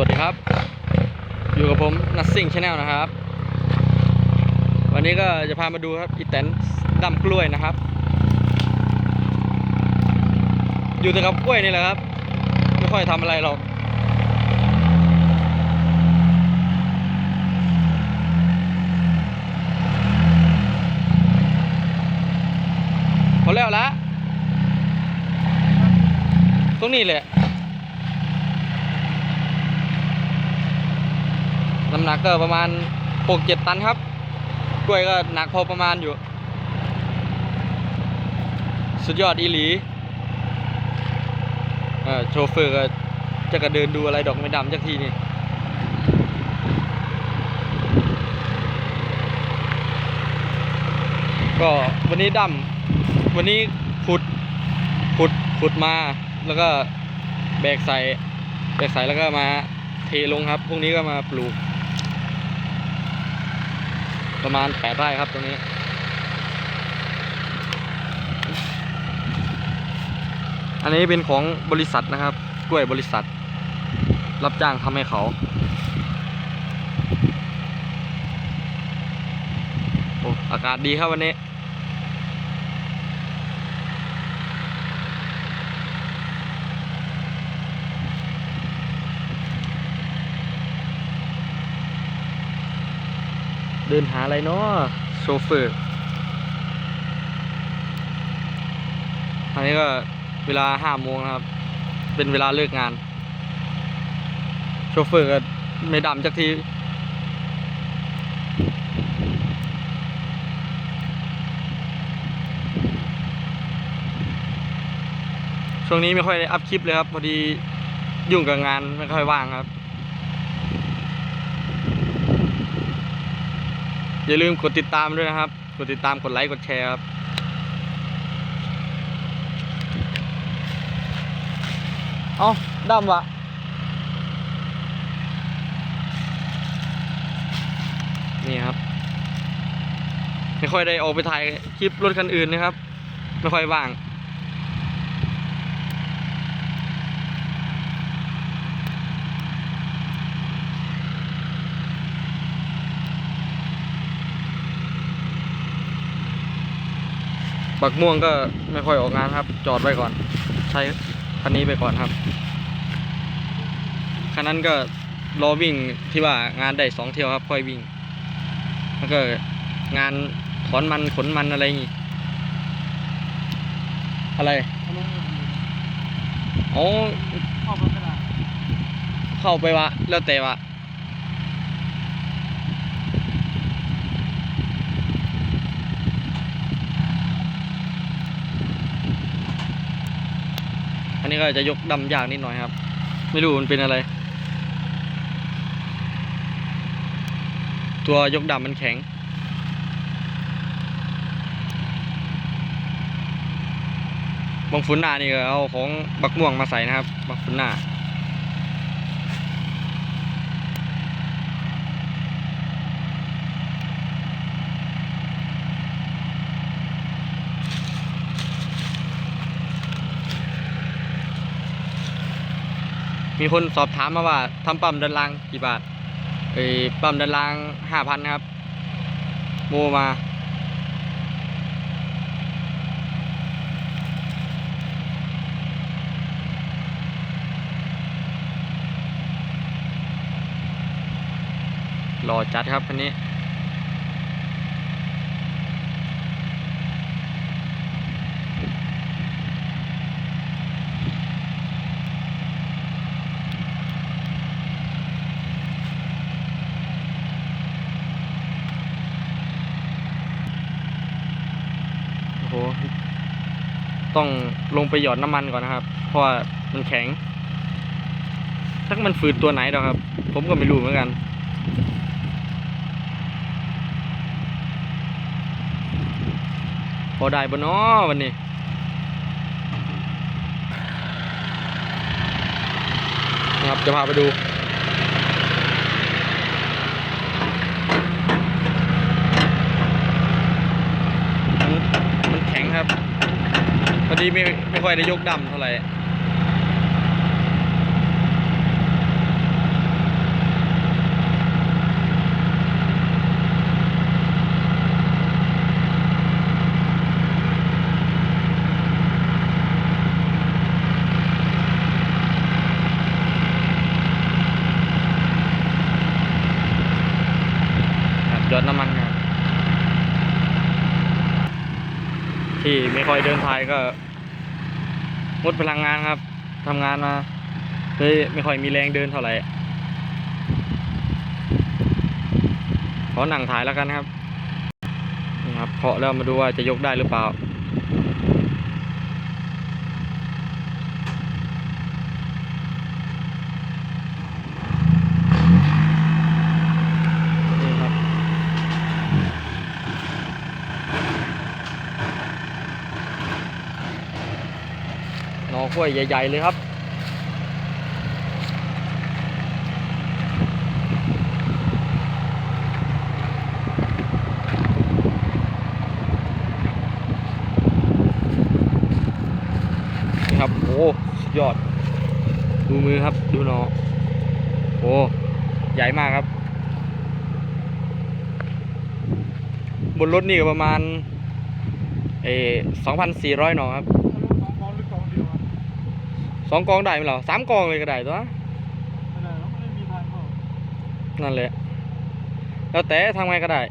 วัสดีครับ อยู่กับผมนัทซิ่งชาแนลนะครับ วันนี้ก็จะพามาดูครับอีแตนดำกล้วยนะครับ อยู่แต่กับกล้วยนี่แหละครับ ไม่ค่อยทำอะไรหรอกพอแล้วละตรงนี้แหละ น้ำหนักก็ประมาณหกเจ็ดตันครับ กล้วยก็หนักพอประมาณอยู่ สุดยอดอีหลีเออโชเฟอร์ก็จะกระเดินดูอะไรดอกไม้ดำจักทีนี่ก็วันนี้ดำวันนี้ขุดขุดขุดมาแล้วก็แบกใส่แบกใส่แล้วก็มาเทลงครับพรุ่งนี้ก็มาปลูก ประมาณแปดไร่ครับตรงนี้ อันนี้เป็นของบริษัทนะครับ กล้วยบริษัท รับจ้างทำให้เขาโอ้อากาศดีครับวันนี้ เดินหาอะไรเนาะโชเฟอร์อันนี้ก็เวลาห้าโมงนะครับ เป็นเวลาเลิกงาน โชเฟอร์ก็ไม่ดำจักทีช่วงนี้ไม่ค่อยได้อัพคลิปเลยครับ พอดียุ่งกับงานไม่ค่อยว่างครับ อย่าลืมกดติดตามด้วยนะครับ กดติดตามกดไลค์กดแชร์ครับเอาดำวะนี่ครับ ไม่ค่อยได้ออกไปถ่ายคลิปรถคันอื่นนะครับ ไม่ค่อยว่าง บักม่วงก็ไม่ค่อยออกงานครับ จอดไว้ก่อน ใช้คันนี้ไปก่อนครับคันนั้นก็รอวิ่งที่ว่างานได้สองเที่ยวครับ ค่อยวิ่ง แล้วก็งานถอนมันขนมันอะไรอย่างงี้อะไรอ๋อเข้าไปวะแล้วแต่วะ นนี้ก็จะยกดำยากนิดหน่อยครับ ไม่รู้มันเป็นอะไร ตัวยกดำมันแข็ง บางฝุ่นหน้านี่ก็เอาของบักม่วงมาใส่นะครับ บักฝุ่นหน้า มีคนสอบถามมาว่าทำปั๊มดันรางกี่บาทเอ้ปั๊มดันรางห้าพันครับโมมารอจัดครับคันนี้ ต้องลงไปหยอดน้ำมันก่อนนะครับ เพราะว่ามันแข็งถ้ามันฝืดตัวไหนหรอครับ ผมก็ไม่รู้เหมือนกันพอได้บนน้อวันนี้นะครับจะพาไปดู นี้ไม่ไม่ค่อยได้ยกดำเท่าไหร่ยอดน้ำมันครับที่ไม่ค่อยเดินทายก็ งดพลังงานครับทำงานมาเลยไม่ค่อยมีแรงเดินเท่าไหร่ขอหนังถ่ายแล้วกันครับนะครับเคาะแล้วมาดูว่าจะยกได้หรือเปล่า กล้วยใหญ่ ๆ เลยครับ นี่ครับ โอ้ยอด ดูมือครับ ดูหนอโอ้ ใหญ่มากครับ บนรถนี่ก็ประมาณเอสองพันสี่ร้อยหนอครับ สองกองหรือกองเดียวอะ สองกองได้ไหมเหรอสามกองเลยก็ได้ตัวไม่ได้แล้วไม่ได้มีทางเข้านั่นแหละแล้วแต่ทำไงก็ได้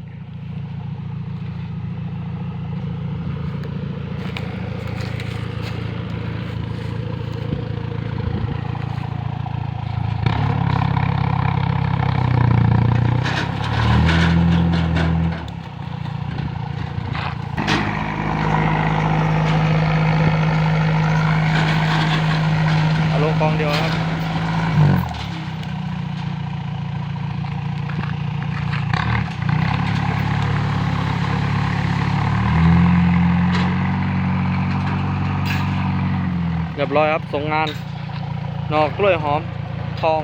เอาลงกองเดียวนะครับ เรียบร้อยครับส่งงานหนอกกล้วยหอมทอง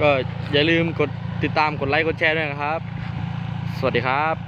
ก็อย่าลืมกดติดตามกดไลค์กดแชร์ด้วยนะครับ สวัสดีครับ